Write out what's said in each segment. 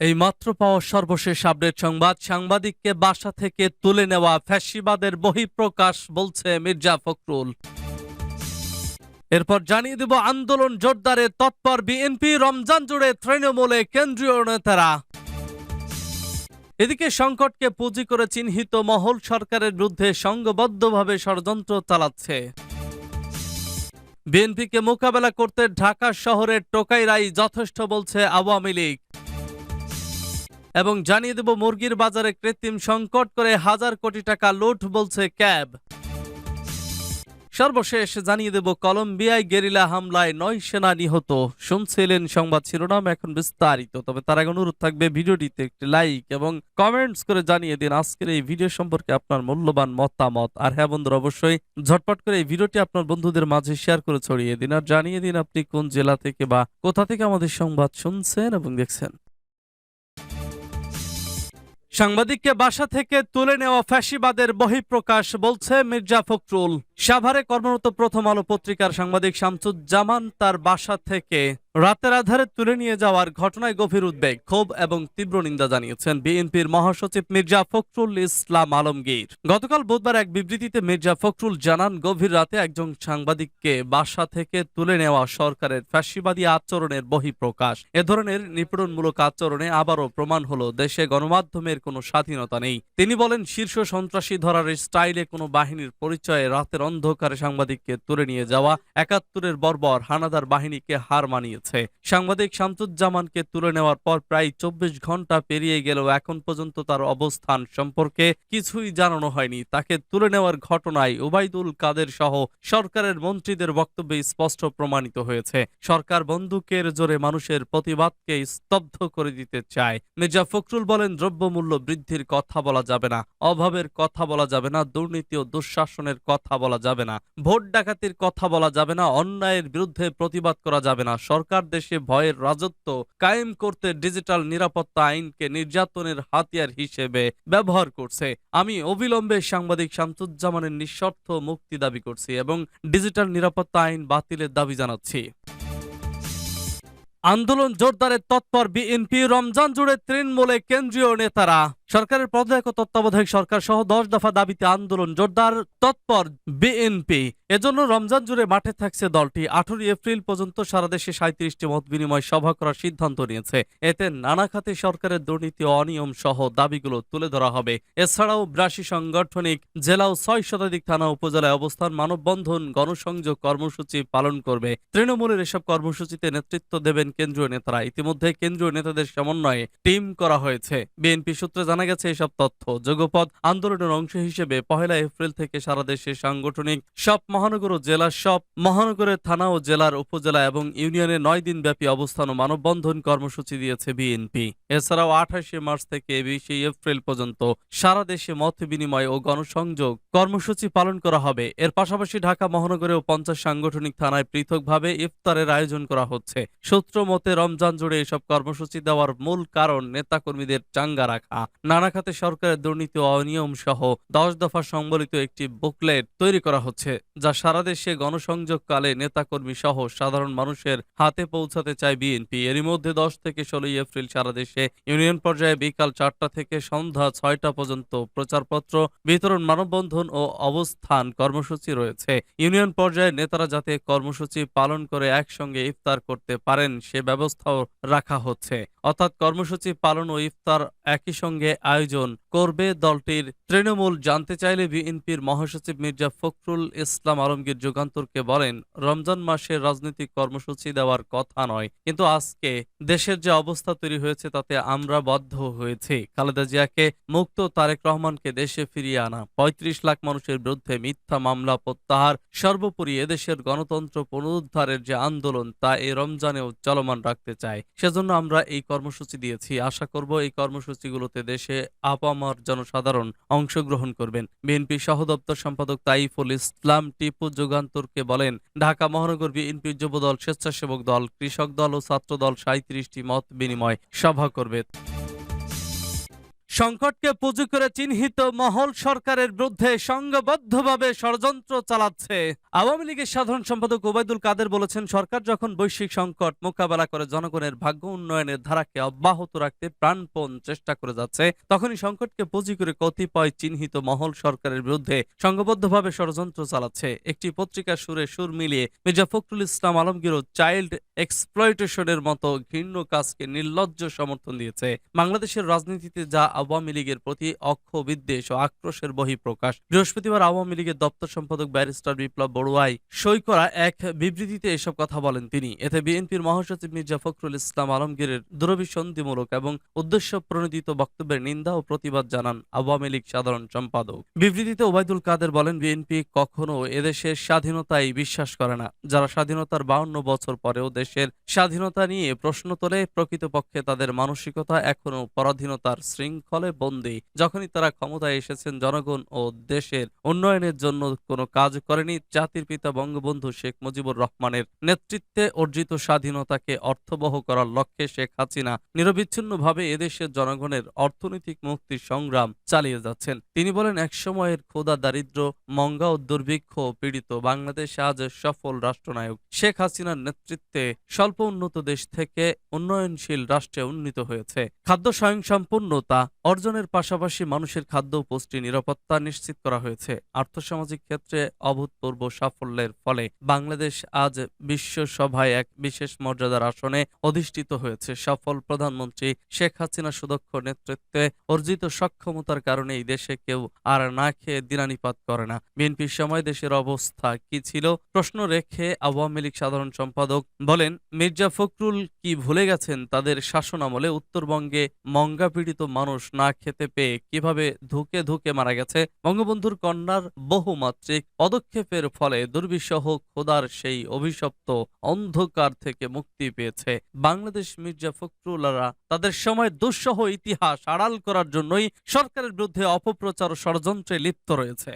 এই মাত্র পাওয়া সর্বশেষ আপডেট সংবাদ। সাংবাদিককে বাসা থেকে তুলে নেওয়া ফ্যাসিবাদের বহিঃপ্রকাশ বলছে মির্জা ফখরুল। এরপর জানিয়ে দেব আন্দোলন জোরদারে, তৎপর বিএনপি রমজান জুড়ে তৃণমূলে কেন্দ্রীয় নেতারা। এদিকে সংকটকে পুঁজি করে চিহ্নিত মহল সরকারের বিরুদ্ধে সংঘবদ্ধভাবে ষড়যন্ত্র চালাচ্ছে। বিএনপিকে মোকাবেলা করতে ঢাকা শহরের টোকাইরাই যথেষ্ট বলছে আওয়ামী লীগ। এবং জানিয়ে দেব মুরগির বাজারে কৃত্রিম সংকট করে হাজার কোটি টাকা লুট বলছে ক্যাব। সর্বশেষ জানিয়ে দেব, কলম্বিয়ায় গেরিলা হামলায় নয় সেনা নিহত। শুনছিলেন সংবাদ শিরোনাম এখন বিস্তারিত, তবে তার আগে অনুরোধ থাকবে ভিডিওটিতে একটি লাইক এবং কমেন্টস করে জানিয়ে দিন আজকের এই ভিডিও সম্পর্কে আপনার মূল্যবান মতামত। আর হ্যাঁ বন্ধুরা, অবশ্যই ঝটপট করে এই ভিডিওটি আপনার বন্ধুদের মাঝে শেয়ার করে ছড়িয়ে দিন। আর জানিয়ে দিন আপনি কোন জেলা থেকে বা কোথা থেকে আমাদের সংবাদ শুনছেন এবং দেখছেন। সাংবাদিককে বাসা থেকে তুলে নেওয়া ফ্যাসিবাদের বহিঃপ্রকাশ বলছে মির্জা ফখরুল। সাভারে কর্মরত প্রথম আলো পত্রিকার সাংবাদিক শামসুজ্জামান তার বাসা থেকে রাতের আধারে তুলে নিয়ে যাওয়ার ঘটনায় গভীর উদ্বেগ, ক্ষোভ এবং তীব্র নিন্দা জানিয়েছেন বিএনপির মহাসচিব মির্জা ফখরুল ইসলাম আলমগীর। গতকাল বুধবার এক বিবৃতিতে মির্জা ফখরুল জানান, গভীর রাতে একজন সাংবাদিককে বাসা থেকে তুলে নেওয়া সরকারের ফ্যাসিবাদী আচরণের বহিঃপ্রকাশ। এ ধরনের নিপীড়নমূলক আচরণে আবারও প্রমাণ হলো, দেশে গণমাধ্যমের কোনো স্বাধীনতা নেই। তিনি বলেন, শীর্ষ সন্ত্রাসী ধরার স্টাইলে কোনো বাহিনীর পরিচয়ে রাতের অন্ধকারে সাংবাদিককে তুলে নিয়ে যাওয়া, একাত্তরের বর্বর হানাদার বাহিনীকে হার মানিয়েছে। সাংবাদিক শামসুজ্জামানকে তুলে নেওয়ার পর প্রায় চব্বিশ ঘণ্টা পেরিয়ে গেলেও এখন পর্যন্ত তার অবস্থান সম্পর্কে কিছুই জানানো হয়নি। তাকে তুলে নেওয়ার ঘটনায় ওবায়দুল কাদের সহ সরকারের মন্ত্রীদের বক্তব্যে স্পষ্ট প্রমাণিত হয়েছে। সরকার বন্দুকের জোরে মানুষের প্রতিবাদকে স্তব্ধ করে দিতে চায়। মির্জা ফখরুল বলেন, দ্রব্যমূল্য বৃদ্ধির কথা বলা যাবে না, অভাবের কথা বলা যাবে না, দুর্নীতি ও দুঃশাসনের কথা বলা যাবে না, ভোট ডাকাতির কথা বলা যাবে না, অন্যায়ের বিরুদ্ধে প্রতিবাদ করা যাবে না, সরকার দেশে ভয়ের রাজত্ব কায়েম করতে ডিজিটাল নিরাপত্তা আইনকে নির্যাতনের হাতিয়ার হিসেবে ব্যবহার করছে। আমি অবিলম্বে সাংবাদিক শামসুজ্জামানের নিঃশর্ত মুক্তি দাবি করছি এবং ডিজিটাল নিরাপত্তা আইন বাতিলের দাবি জানাচ্ছি। আন্দোলন জোরদারের তৎপর বিএনপি রমজান জুড়ে তৃণমূলে কেন্দ্রীয় নেতারা সরকারের পর্যায়ক তত্ত্বাবধায়ক সরকার সহ দশ দফা দাবিতে আন্দোলন জোরদার, তৎপর বিএনপি। এজন্য রমজান জুড়ে মাঠে থাকছে দলটি। আঠারোই এপ্রিল পর্যন্ত সারা দেশে সাঁত্রিশটি মত বিনিময় সভা করার সিদ্ধান্ত নিয়েছে। এতে নানা খাতে সরকারের দুর্নীতি অনিয়ম সহ দাবিগুলো তুলে ধরা হবে। এছাড়াও ব্রাসী সাংগঠনিক জেলা ও ছয় শতাধিক থানা উপজেলায় অবস্থান, মানববন্ধন, গণসংযোগ কর্মসূচি পালন করবে। তৃণমূলের এসব কর্মসূচিতে নেতৃত্ব দেবেন কেন্দ্রীয় নেতারা। ইতিমধ্যে কেন্দ্রীয় নেতাদের সমন্বয়ে টিম করা হয়েছে। বিএনপি সূত্রে জানা গেছে, এসব তথ্য যোগপথ আন্দোলনের অংশ হিসেবে পহেলা এপ্রিল থেকে সারা দেশে সাংগঠনিক সব মহানগর ও জেলার সব মহানগরের থানা ও জেলার উপজেলা এবং ইউনিয়নে নয় দিন ব্যাপী অবস্থান ও মানববন্ধন কর্মসূচি দিয়েছে বিএনপি। এছাড়াও আঠাশে মার্চ থেকে বিশে এপ্রিল পর্যন্ত সারা দেশে মত বিনিময় ও গণসংযোগ কর্মসূচি পালন করা হবে। এর পাশাপাশি ঢাকা মহানগরেও পঞ্চাশ সাংগঠনিক থানায় পৃথকভাবে ইফতারের আয়োজন করা হচ্ছে। সূত্র মতে, রমজান জুড়ে এসব কর্মসূচি দেওয়ার মূল কারণ নেতাকর্মীদের চাঙ্গা রাখা। নানা খাতে সরকারের দুর্নীতি অনিয়ম সহ দশ দফা সম্বলিত একটি বুকলেট তৈরি করা হচ্ছে, যা সারা দেশে গণসংযোগকালে নেতাকর্মী সহ সাধারণ মানুষের হাতে পৌঁছাতে চায় বিএনপি। এরই মধ্যে দশ থেকে ষোলোই এপ্রিল সারা দেশে ইউনিয়ন পর্যায়ে বিকাল চারটা থেকে সন্ধ্যা ছয়টা পর্যন্ত প্রচারপত্র, বিতরণ, মানববন্ধন ও অবস্থান কর্মসূচি রয়েছে। ইউনিয়ন পর্যায়ে নেতারা যাতে কর্মসূচি পালন করে একসঙ্গে ইফতার করতে পারেন, সে ব্যবস্থাও রাখা হচ্ছে। অর্থাৎ কর্মসূচি পালন ও ইফতার একই সঙ্গে আয়োজন করবে। দলটির তৃণমূল জানতে চাইলে বিএনপির মহাসচিব মির্জা ফখরুল ইসলাম আলমগীর যুগান্তরকে বলেন, রমজান মাসে রাজনৈতিক কর্মসূচি দেওয়ার কথা নয়, কিন্তু আজকে দেশের যে অবস্থা তৈরি হয়েছে তাতে আমরা বদ্ধ হয়েছি। খালেদা জিয়াকে মুক্ত তারেক রহমানকে দেশে ফিরিয়ে আনা, পঁয়ত্রিশ লাখ মানুষের বিরুদ্ধে মিথ্যা মামলা প্রত্যাহার, সর্বোপরি এদেশের গণতন্ত্র পুনরুদ্ধারের যে আন্দোলন তা এই রমজানেও চলমান রাখতে চায়। সেজন্য আমরা এই কর্মসূচি দিয়েছি। আশা করব এই কর্মসূচিগুলোতে দেশে আপামার জনসাধারণ অংশগ্রহণ করবেন। বিএনপি সহদপ্তর সম্পাদক তাইফুল ইসলাম টিপু যুগান্তরকে বলেন, ঢাকা মহানগর বিএনপি যুবদল, স্বেচ্ছাসেবক দল, কৃষক দল ও ছাত্র দল সাঁত্রিশটি মত বিনিময় সভা করবে। সংকটকে পুঁজি করে চিহ্নিত মহল সরকারের বিরুদ্ধে সংঘবদ্ধভাবে ষড়যন্ত্র চালাচ্ছে। আওয়ামী লীগের সাধারণ সম্পাদক ওবায়দুল কাদের বলেছেন, সরকার যখন বৈশ্বিক সংকট মোকাবেলা করে জনগণের ভাগ্য উন্নয়নের ধারাকে অব্যাহত রাখতে প্রাণপণ চেষ্টা করে যাচ্ছে, তখনই সংকটকে পুঁজি করে কতিপয় চিহ্নিত মহল সরকারের বিরুদ্ধে সংঘবদ্ধভাবে ষড়যন্ত্র চালাচ্ছে। একটি পত্রিকার সুরে সুর মিলিয়ে মির্জা ফখরুল ইসলাম আলমগীরও চাইল্ড এক্সপ্লয়টেশনের মতো ঘৃণ্য কাজকে নির্লজ্জ সমর্থন দিয়েছে। বাংলাদেশের রাজনীতিতে যা আওয়ামী লীগের প্রতি অক্ষ, বিদ্বেষ ও আক্রোশের বহিঃপ্রকাশ। বৃহস্পতিবার আওয়ামী লীগের দপ্তর সম্পাদক ব্যারিস্টার বিপ্লব বড়ুয়াই সই করা এক বিবৃতিতে এসব কথা বলেন তিনি। এতে বিএনপির মহাসচিব মির্জা ফখরুল ইসলাম আলমগীরের দুরভিসন্ধিমূলক এবং উদ্দেশ্য প্রণোদিত বক্তব্যের নিন্দা ও প্রতিবাদ জানান আওয়ামী লীগ সাধারণ সম্পাদক। বিবৃতিতে ওবায়দুল কাদের বলেন, বিএনপি কখনো এদেশের স্বাধীনতায় বিশ্বাস করে না। যারা স্বাধীনতার বাউন্ন বছর পরেও দেশের স্বাধীনতা নিয়ে প্রশ্ন তোলে, প্রকৃতপক্ষে তাদের মানসিকতা এখনও পরাধীনতার শৃঙ্খলে বন্দী। যখনই তারা ক্ষমতায় এসেছেন, জনগণ ও দেশের উন্নয়নের জন্য কোনো কাজ করেনি। জাতির পিতা বঙ্গবন্ধু শেখ মুজিবুর রহমানের নেতৃত্বে অর্জিত স্বাধীনতাকে অর্থবহ করার লক্ষ্যে শেখ হাসিনা নিরবিচ্ছিন্নভাবে এদেশের জনগণের অর্থনৈতিক মুক্তির সংগ্রাম চালিয়ে যাচ্ছেন। তিনি বলেন, একসময়ের ক্ষুধা দারিদ্র মঙ্গা ও দুর্ভিক্ষ পীড়িত বাংলাদেশ আজ সফল রাষ্ট্রনায়ক। শেখ হাসিনার নেতৃত্বে স্বল্প উন্নত দেশ থেকে উন্নয়নশীল রাষ্ট্রে উন্নীত হয়েছে। খাদ্য স্বয়ংসম্পূর্ণতা অর্জনের পাশাপাশি মানুষের খাদ্য ও পুষ্টি নিরাপত্তা নিশ্চিত করা হয়েছে। আর্থসামাজিক ক্ষেত্রে অভূতপূর্ব সাফল্যের ফলে বাংলাদেশ আজ বিশ্ব সভায় এক বিশেষ মর্যাদার আসনে অধিষ্ঠিত হয়েছে। সফল প্রধানমন্ত্রী শেখ হাসিনা সুদক্ষ নেতৃত্বে অর্জিত সক্ষমতার কারণে এই দেশে কেউ আর না খেয়ে দিনানিপাত করে না। বিএনপির সময় দেশের অবস্থা কি ছিল প্রশ্ন রেখে আওয়ামী লীগ সাধারণ সম্পাদক বলেন, মির্জা ফখরুল কি ভুলে গেছেন? তাদের শাসনামলে উত্তরবঙ্গে মঙ্গা পীড়িত মানুষ না খেতে পেয়ে কীভাবে ধুকে ধুকে মারা গেছে, বঙ্গবন্ধুর কন্যার বহুমাত্রিক পদক্ষেপের ফলে দুর্বিষহ খোদার সেই অভিশপ্ত অন্ধকার থেকে মুক্তি পেয়েছে। বাংলাদেশ মির্জা ফখরুলারা তাদের সময় দুঃসহ ইতিহাস আড়াল করার জন্যই সরকারের বিরুদ্ধে অপপ্রচার ও ষড়যন্ত্রে লিপ্ত রয়েছে।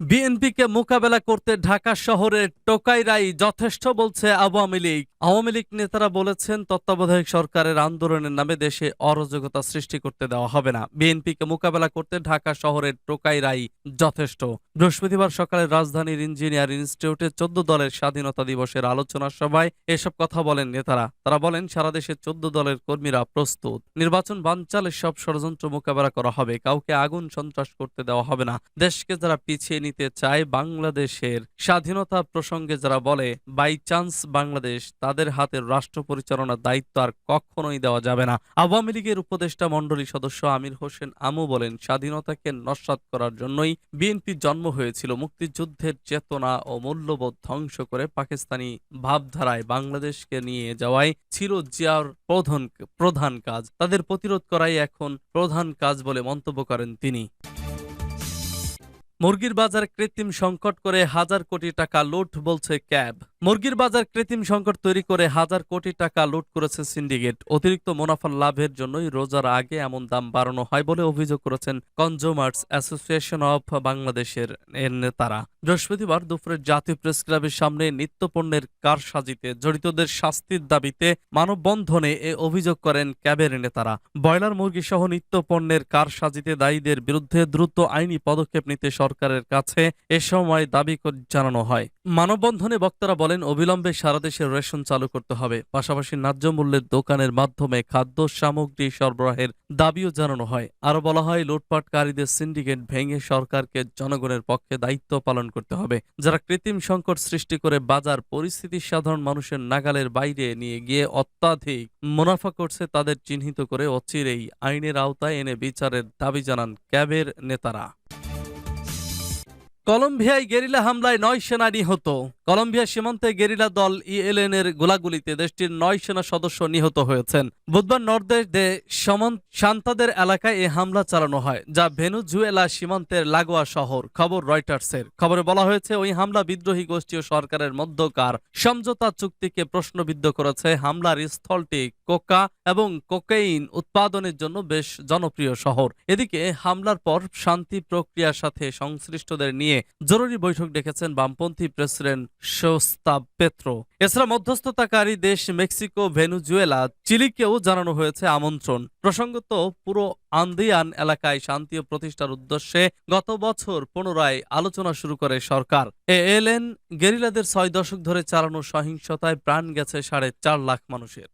বিএনপিকে মোকাবেলা করতে ঢাকা শহরের টোকাইরাই যথেষ্ট বলছে আওয়ামী লীগ। আওয়ামী লীগ নেতারা বলেছেন, তত্ত্বাবধায়ক সরকারের আন্দোলনের নামে দেশে অরাজকতা সৃষ্টি করতে দেওয়া হবে না। বিএনপিকে মোকাবেলা করতে ঢাকা শহরের টোকাইরাই যথেষ্ট। বৃহস্পতিবার সকালে রাজধানীর ইঞ্জিনিয়ার ইনস্টিটিউটে চোদ্দ দলের স্বাধীনতা দিবসের আলোচনা সভায় এসব কথা বলেন নেতারা। তারা বলেন, সারা দেশে চোদ্দ দলের কর্মীরা প্রস্তুত। নির্বাচন বানচালের সব ষড়যন্ত্র মোকাবেলা করা হবে। কাউকে আগুন সন্ত্রাস করতে দেওয়া হবে না। দেশকে যারা পিছিয়ে নিতে চায় বাংলাদেশের স্বাধীনতা প্রসঙ্গে যারা বলে, বাই চান্স বাংলাদেশ, তাদের হাতে রাষ্ট্র পরিচালনার দায়িত্ব আর কখনোই দেওয়া যাবে না। আওয়ামী লীগের উপদেষ্টা মণ্ডলী সদস্য আমির হোসেন আমু বলেন, স্বাধীনতাকে নস্বাত করার জন্যই বিএনপি জন্ম হয়েছিল। মুক্তিযুদ্ধের চেতনা ও মূল্যবোধ ধ্বংস করে পাকিস্তানি ভাবধারায় বাংলাদেশকে নিয়ে যাওয়াই ছিল জিয়ার প্রধান প্রধান কাজ। তাদের প্রতিরোধ করাই এখন প্রধান কাজ বলে মন্তব্য করেন তিনি। মুরগির বাজার কৃত্রিম সংকট করে হাজার কোটি টাকা লুট বলছে ক্যাব। মুরগির বাজার কৃত্রিম সংকট তৈরি করে হাজার কোটি টাকা লুট করেছে সিন্ডিকেট। অতিরিক্ত মুনাফার লাভের জন্যই রোজার আগে এমন দাম বাড়ানো হয় বলে অভিযোগ করেছেন কনজিউমার্স অ্যাসোসিয়েশন অফ বাংলাদেশের এর নেতারা। বৃহস্পতিবার দুপুরে জাতীয় প্রেস ক্লাবের সামনে নিত্যপণ্যের কারসাজিতে জড়িতদের শাস্তির দাবিতে মানববন্ধনে এ অভিযোগ করেন ক্যাবের নেতারা। ব্রয়লার মুরগি সহ নিত্যপণ্যের কারসাজিতে দায়ীদের বিরুদ্ধে দ্রুত আইনি পদক্ষেপ নিতে সরকারের কাছে এ সময় দাবি জানানো হয়। মানববন্ধনে বক্তারা বলেন, অবিলম্বে সারা দেশে রেশন চালু করতে হবে। পাশাপাশি ন্যায্য মূল্যের দোকানের মাধ্যমে খাদ্য সামগ্রী সরবরাহের দাবিও জানানো হয়। আরও বলা হয়, লুটপাটকারীদের সিন্ডিকেট ভেঙে সরকারকে জনগণের পক্ষে দায়িত্ব পালন করতে হবে। যারা কৃত্রিম সংকট সৃষ্টি করে বাজার পরিস্থিতি সাধারণ মানুষের নাগালের বাইরে নিয়ে গিয়ে অত্যাধিক মুনাফা করছে, তাদের চিহ্নিত করে অচিরেই আইনের আওতায় এনে বিচারের দাবি জানান ক্যাবের নেতারা। কলম্বিয়ায় গেরিলা হামলায় নয় সেনা নিহত কলম্বিয়া সীমান্তে গেরিলা দল ইএলএন এর গোলাগুলিতে দেশটির নয় সেনা সদস্য নিহত হয়েছেন। বুধবার নর্দেশ দে শান্তাদের এলাকায় এ হামলা চালানো হয়, যা ভেনুজুয়েলা সীমান্তের লাগোয়া শহর, খবর রয়টার্সের। খবরে বলা হয়েছে, ওই হামলা বিদ্রোহী গোষ্ঠী ও সরকারের মধ্যকার সমঝোতা চুক্তিকে প্রশ্নবিদ্ধ করেছে। হামলার স্থলটি কোকা এবং কোকেইন উৎপাদনের জন্য বেশ জনপ্রিয় শহর। এদিকে হামলার পর শান্তি প্রক্রিয়ার সাথে সংশ্লিষ্টদের নিয়ে জরুরি বৈঠক ডেকেছেন বামপন্থী প্রেসিডেন্ট সোস্তা পেত্রো। এছাড়া মধ্যস্থতাকারী দেশ মেক্সিকো, ভেনুজুয়েলা, চিলিকেও জানানো হয়েছে আমন্ত্রণ। প্রসঙ্গত, পুরো আন্দিয়ান এলাকায় শান্তি ও প্রতিষ্ঠার উদ্দেশ্যে গত বছর পুনরায় আলোচনা শুরু করে সরকার। এ এলেন গেরিলাদের ছয় দশক ধরে চালানো সহিংসতায় প্রাণ গেছে সাড়ে চার লাখ মানুষের।